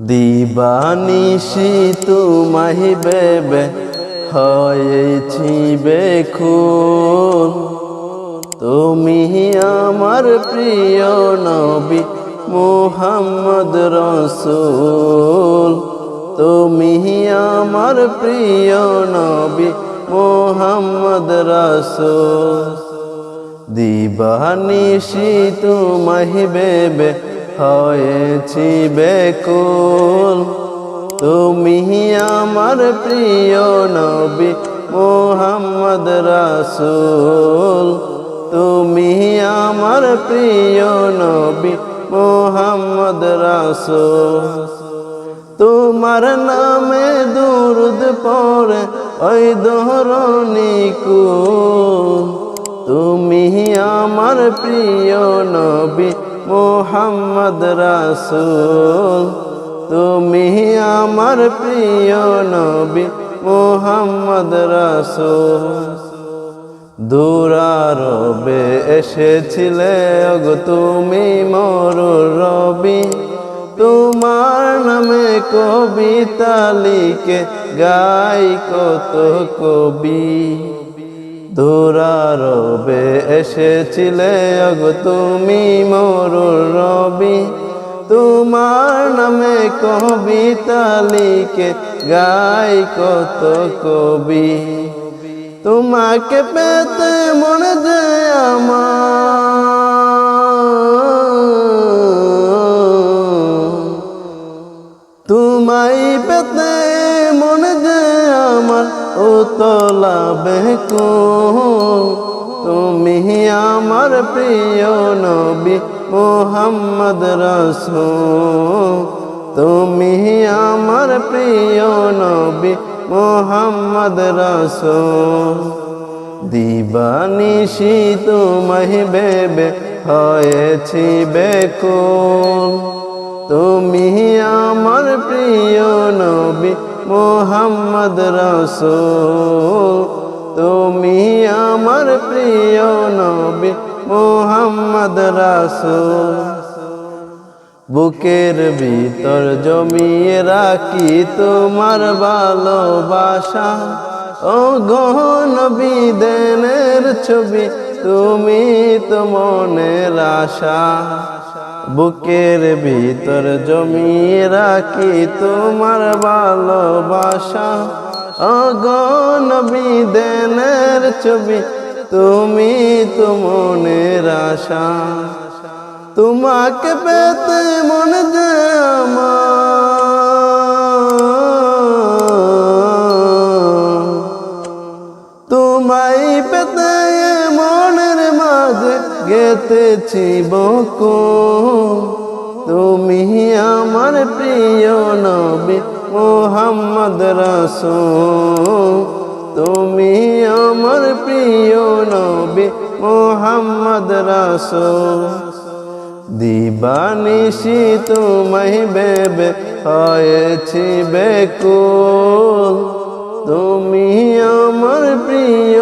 দিবানিশি তোমাহি বেবে হয়েছি বেখুন। তুমি আমার প্রিয় নবী মোহাম্মদ রসুল। তুমি আমার প্রিয় নবী মোহাম্মদ রসুল। দিবানিশি তোমাহি বেবে হয়েছি বেকুল। তুমি আমার প্রিয় নবী মোহাম্মদ রাসুল। তুমি আমার প্রিয় নবী মোহাম্মদ রাসুল। তোমার নামে দুরুদ পরে ওই দোহরণী কুল। তুমি আমার প্রিয় নবী মোহাম্মদ রাসুল, তুমি আমার প্রিয় নবী মোহাম্মদ রাসুল। দূরারবে এসেছিলে অগো তুমি মোর রবি। তোমার নামে কবিতা লিখে গাই কত কবি। দূরারবে এসেছিলে, অগো তুমি মোর রবি। তোমার নামে কবিতা লিখে গাই কত কবি। তোমাকে পেতে মনে যে আমার। তোমায় পেতে ও তলা বেকুন তুমি আমার প্রিয় নবী মোহাম্মদ রসুল। তুমি আমার প্রিয় নবী মোহাম্মদ রসুল। দিবানিশি তোমায় বেবে হয়েছি বেকুল। তুমি আমার প্রিয় নবী মোহাম্মদ রসুল, তুমি আমার প্রিয় নবী মোহাম্মদ রসুল। বুকের ভিতর জমিয়ে রাখি তোমার ভালোবাসা। ও গহন বিদেনের ছবি তুমি তো মনের আশা। বুকের ভিতর জমিয়ে রাখি তোমার ভালোবাসা। অগণ বিদেনের ছবি, তুমি তো মনের আশা। তোমাকে পেতে মনে যে আমার। তোমায় পেতে গেতেছি বকু। তুমি আমার প্রিয় নবী মোহাম্মদ রসুল। তুমি আমার প্রিয় নবী মোহাম্মদ রসুল। দিবানিশি তোমায় বেবে হয়েছি বেকুল। তুমি আমার প্রিয়